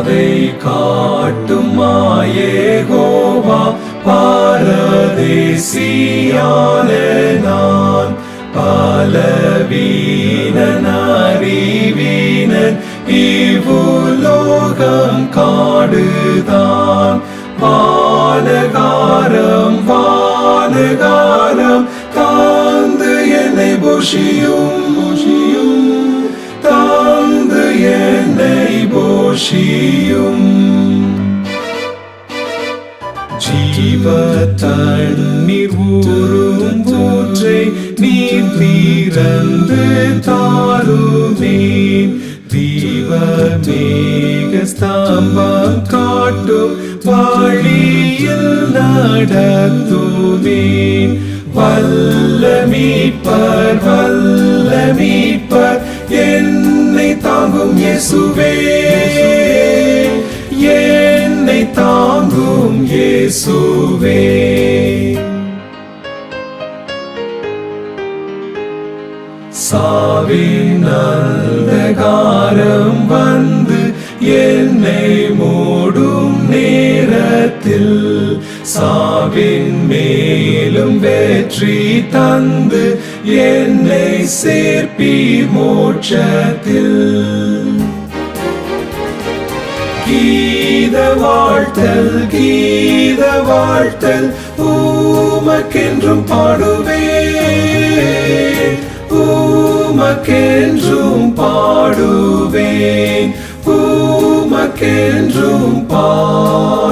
பாதை காட்டும் மாயேகோவா பாரதேசியான நான் பலவீனன் அறிவீனன் இவ்வுலோகம் காடுதான். வானகாரம் வானகாரம் தாந்து என்னை புஷியும். சாட்சியும் ஜீவ தண்ணீர் ஊறும் ஊற்றை நீர் தீரந்து தாருமேன் தீவ ஸ்தம்பம் காட்டும் வழியில் நடத்துவேன் வல்ல மீட்பர் வல்ல மீட்பர் என்னை தாங்கும் இயேசுவே இயேசுவே. சாவின் அந்தகாரம் வந்து என்னை மூடும் நேரத்தில் சாவின் மேலும் வெற்றி தந்து என்னை சேர்ப்பி மோட்சத்தில். கீத வாழ்த்தல் கீத வாழ்த்தல் ஊமக்கென்றும் பாடுவே. ஊமக்கென்றும் பாடுவேன் ஊமக்கென்றும் பாடுவேன்.